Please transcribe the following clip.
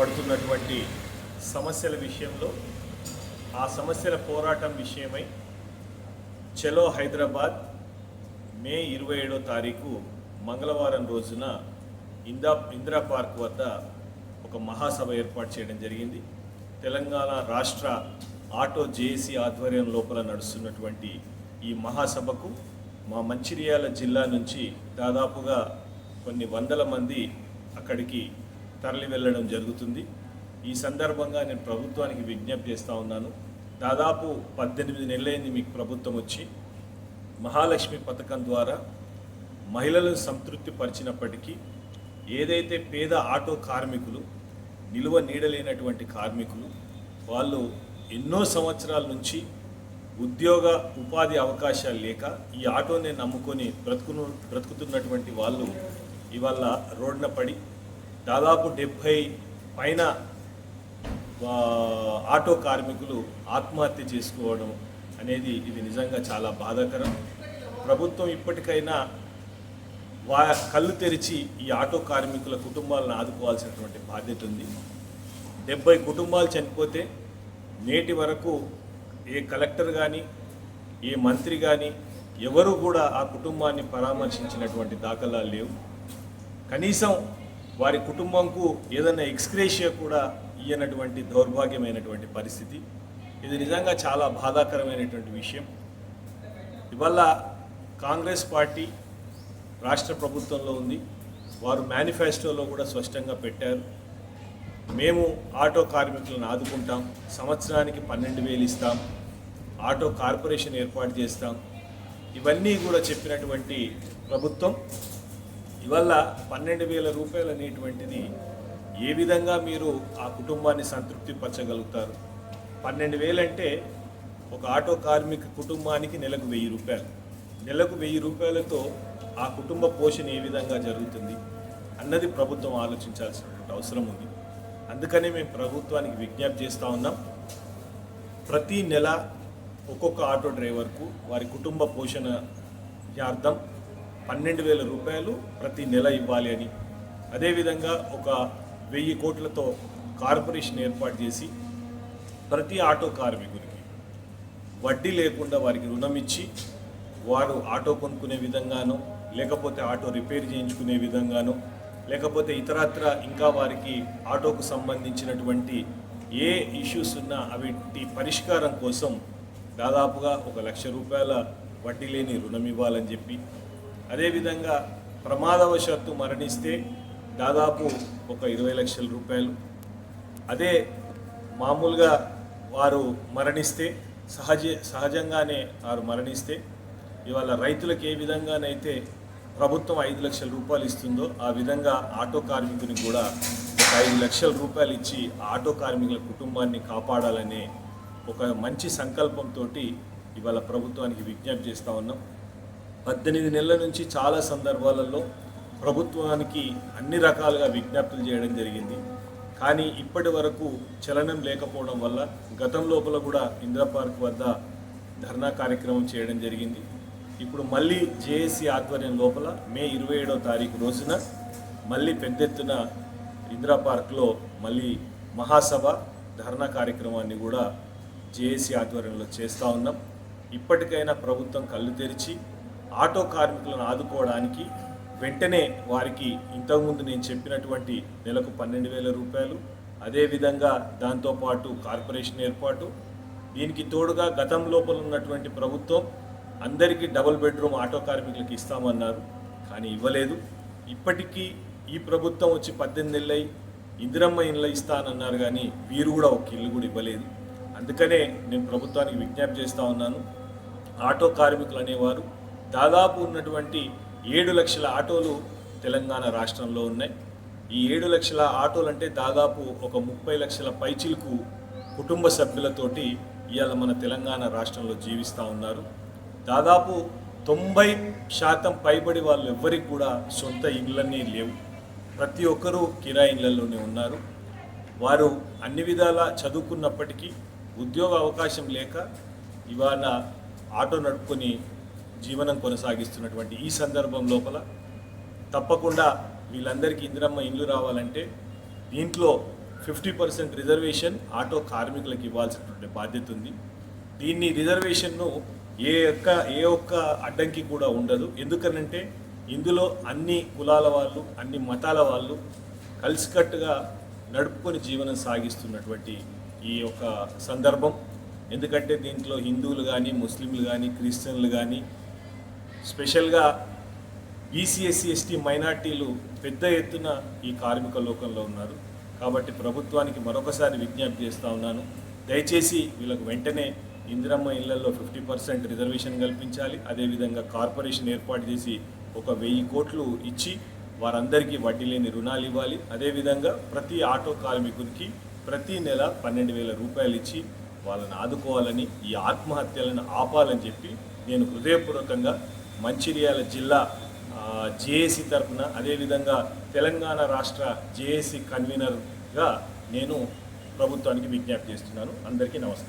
పడుతున్నటువంటి సమస్యల విషయంలో ఆ సమస్యల పోరాటం విషయమై చలో హైదరాబాద్ మే ఇరవై ఏడో తారీఖు మంగళవారం రోజున ఇందా ఇందిరా పార్క్ వద్ద ఒక మహాసభ ఏర్పాటు చేయడం జరిగింది. తెలంగాణ రాష్ట్ర ఆటో జేఏసీ ఆధ్వర్యం లోపల నడుస్తున్నటువంటి ఈ మహాసభకు మా మంచిర్యాల జిల్లా నుంచి దాదాపుగా కొన్ని వందల మంది అక్కడికి తరలి వెళ్ళడం జరుగుతుంది. ఈ సందర్భంగా నేను ప్రభుత్వానికి విజ్ఞప్తి చేస్తూ ఉన్నాను. దాదాపు పద్దెనిమిది నెలలైంది మీకు ప్రభుత్వం వచ్చి మహాలక్ష్మి పథకం ద్వారా మహిళలను సంతృప్తి పరిచినప్పటికీ ఏదైతే పేద ఆటో కార్మికులు నిలువ నీడలేనటువంటి కార్మికులు వాళ్ళు ఎన్నో సంవత్సరాల నుంచి ఉద్యోగ ఉపాధి అవకాశాలు లేక ఈ ఆటోనే నమ్ముకొని బ్రతుకును బ్రతుకుతున్నటువంటి వాళ్ళు ఇవాళ రోడ్న పడి దాదాపు డెబ్భై పైన ఆటో కార్మికులు ఆత్మహత్య చేసుకోవడం అనేది ఇది నిజంగా చాలా బాధాకరం. ప్రభుత్వం ఇప్పటికైనా వా కళ్ళు తెరిచి ఈ ఆటో కార్మికుల కుటుంబాలను ఆదుకోవాల్సినటువంటి బాధ్యత ఉంది. డెబ్బై కుటుంబాలు చనిపోతే నేటి వరకు ఏ కలెక్టర్ కానీ ఏ మంత్రి కానీ ఎవరు కూడా ఆ కుటుంబాన్ని పరామర్శించినటువంటి దాఖలాలు లేవు. కనీసం వారి కుటుంబంకు ఏదైనా ఎక్స్క్రేషియా కూడా ఇయ్యనటువంటి దౌర్భాగ్యమైనటువంటి పరిస్థితి. ఇది నిజంగా చాలా బాధాకరమైనటువంటి విషయం. ఇవల్ల కాంగ్రెస్ పార్టీ రాష్ట్ర ప్రభుత్వంలో ఉంది. వారు మేనిఫెస్టోలో కూడా స్పష్టంగా పెట్టారు. మేము ఆటో కార్మికులను ఆదుకుంటాం. సంవత్సరానికి పన్నెండు వేలు ఇస్తాం. ఆటో కార్పొరేషన్ ఏర్పాటు చేస్తాం. ఇవన్నీ కూడా చెప్పినటువంటి ప్రభుత్వం ఇవల్ల పన్నెండు వేల రూపాయలు అనేటువంటిది ఏ విధంగా మీరు ఆ కుటుంబాన్ని సంతృప్తి పరచగలుగుతారు పన్నెండు వేలంటే ఒక ఆటో కార్మిక కుటుంబానికి నెలకు వెయ్యి రూపాయలు. నెలకు వెయ్యి రూపాయలతో ఆ కుటుంబ పోషణ ఏ విధంగా జరుగుతుంది అన్నది ప్రభుత్వం ఆలోచించాల్సినటువంటి అవసరం ఉంది. అందుకనే మేము ప్రభుత్వానికి విజ్ఞప్తి చేస్తూ ఉన్నాం. ప్రతి నెల ఒక్కొక్క ఆటో డ్రైవర్కు వారి కుటుంబ పోషణ యార్థం పన్నెండు వేల రూపాయలు ప్రతి నెల ఇవ్వాలి అని. అదేవిధంగా ఒక వెయ్యి కోట్లతో కార్పొరేషన్ ఏర్పాటు చేసి ప్రతి ఆటో కార్మికునికి వడ్డీ లేకుండా వారికి రుణం ఇచ్చి వారు ఆటో కొనుక్కునే విధంగానో లేకపోతే ఆటో రిపేర్ చేయించుకునే విధంగానో లేకపోతే ఇతరత్ర ఇంకా వారికి ఆటోకు సంబంధించినటువంటి ఏ ఇష్యూస్ ఉన్నా అవిటి పరిష్కారం కోసం దాదాపుగా ఒక లక్ష రూపాయల వడ్డీ లేని రుణం ఇవ్వాలని చెప్పి అదేవిధంగా ప్రమాదవశాత్తు మరణిస్తే దాదాపు ఒక ఇరవై లక్షల రూపాయలు. అదే మామూలుగా వారు మరణిస్తే సహజ సహజంగానే వారు మరణిస్తే ఇవాళ రైతులకు ఏ విధంగానైతే ప్రభుత్వం ఐదు లక్షల రూపాయలు ఇస్తుందో ఆ విధంగా ఆటో కార్మికునికి కూడా ఒక ఐదు లక్షల రూపాయలు ఇచ్చి ఆటో కార్మికుల కుటుంబాన్ని కాపాడాలనే ఒక మంచి సంకల్పంతో ఇవాళ ప్రభుత్వానికి విజ్ఞప్తి చేస్తూ ఉన్నాం. పద్దెనిమిది నెలల నుంచి చాలా సందర్భాలలో ప్రభుత్వానికి అన్ని రకాలుగా విజ్ఞప్తులు చేయడం జరిగింది. కానీ ఇప్పటి వరకు చలనం లేకపోవడం వల్ల గతం లోపల కూడా ఇందిరా పార్క్ వద్ద ధర్నా కార్యక్రమం చేయడం జరిగింది. ఇప్పుడు మళ్ళీ జేఏసీ ఆధ్వర్యం లోపల మే ఇరవై ఏడవ తారీఖు రోజున మళ్ళీ పెద్ద ఎత్తున ఇందిరా పార్క్లో మళ్ళీ మహాసభ ధర్నా కార్యక్రమాన్ని కూడా జేఏసీ ఆధ్వర్యంలో చేస్తూ ఉన్నాం. ఇప్పటికైనా ప్రభుత్వం కళ్ళు తెరిచి ఆటో కార్మికులను ఆదుకోవడానికి వెంటనే వారికి ఇంతకుముందు నేను చెప్పినటువంటి నెలకు పన్నెండు వేల రూపాయలు అదేవిధంగా దాంతోపాటు కార్పొరేషన్ ఏర్పాటు. దీనికి తోడుగా గతం లోపల ఉన్నటువంటి ప్రభుత్వం అందరికీ డబుల్ బెడ్రూమ్ ఆటో కార్మికులకు ఇస్తామన్నారు కానీ ఇవ్వలేదు. ఇప్పటికీ ఈ ప్రభుత్వం వచ్చి పద్దెనిమిది నెలలై ఇందిరమ్మ ఇళ్ళ ఇస్తానన్నారు కానీ వీరు కూడా ఒక ఇల్లు కూడా ఇవ్వలేదు. అందుకనే నేను ప్రభుత్వానికి విజ్ఞప్తి చేస్తూ ఉన్నాను. ఆటో కార్మికులు అనేవారు దాదాపు ఉన్నటువంటి ఏడు లక్షల ఆటోలు తెలంగాణ రాష్ట్రంలో ఉన్నాయి. ఈ ఏడు లక్షల ఆటోలు అంటే దాదాపు ఒక ముప్పై లక్షల పైచిలకు కుటుంబ సభ్యులతోటి ఇవాళ మన తెలంగాణ రాష్ట్రంలో జీవిస్తూ ఉన్నారు. దాదాపు తొంభై శాతం పైబడి వాళ్ళు ఎవ్వరికి కూడా సొంత ఇండ్లన్నీ లేవు. ప్రతి ఒక్కరూ కిరాయిండ్లలోనే ఉన్నారు. వారు అన్ని విధాలా చదువుకున్నప్పటికీ ఉద్యోగ అవకాశం లేక ఇవాళ ఆటో నడుపుకొని జీవనం కొనసాగిస్తున్నటువంటి ఈ సందర్భం లోపల తప్పకుండా వీళ్ళందరికీ ఇందిరమ్మ ఇండ్లు రావాలంటే దీంట్లో ఫిఫ్టీ పర్సెంట్ రిజర్వేషన్ ఆటో కార్మికులకు ఇవ్వాల్సినటువంటి బాధ్యత ఉంది. దీన్ని రిజర్వేషన్ను ఏ ఒక్క ఏ ఒక్క అడ్డంకి కూడా ఉండదు. ఎందుకనంటే ఇందులో అన్ని కులాల వాళ్ళు అన్ని మతాల వాళ్ళు కలిసికట్టుగా నడుపుకొని జీవనం సాగిస్తున్నటువంటి ఈ యొక్క సందర్భం. ఎందుకంటే దీంట్లో హిందువులు కానీ ముస్లింలు కానీ క్రిస్టియన్లు కానీ స్పెషల్గా బీసీఎస్సీ ఎస్టీ మైనార్టీలు పెద్ద ఎత్తున ఈ కార్మిక లోకంలో ఉన్నారు. కాబట్టి ప్రభుత్వానికి మరొకసారి విజ్ఞప్తి చేస్తూ ఉన్నాను. దయచేసి వీళ్ళకు వెంటనే ఇందిరమ్మ ఇళ్ళలో ఫిఫ్టీ పర్సెంట్ రిజర్వేషన్ కల్పించాలి. అదేవిధంగా కార్పొరేషన్ ఏర్పాటు చేసి ఒక వెయ్యి కోట్లు ఇచ్చి వారందరికీ వడ్డీ లేని రుణాలు ఇవ్వాలి. అదేవిధంగా ప్రతి ఆటో కార్మికునికి ప్రతి నెల పన్నెండు వేల రూపాయలు ఇచ్చి వాళ్ళని ఆదుకోవాలని ఈ ఆత్మహత్యలను ఆపాలని చెప్పి నేను హృదయపూర్వకంగా మంచిర్యాల జిల్లా జేఏసీ తరఫున అదేవిధంగా తెలంగాణ రాష్ట్ర జేఏసీ కన్వీనర్గా నేను ప్రభుత్వానికి విజ్ఞప్తి చేస్తున్నాను. అందరికీ నమస్కారం.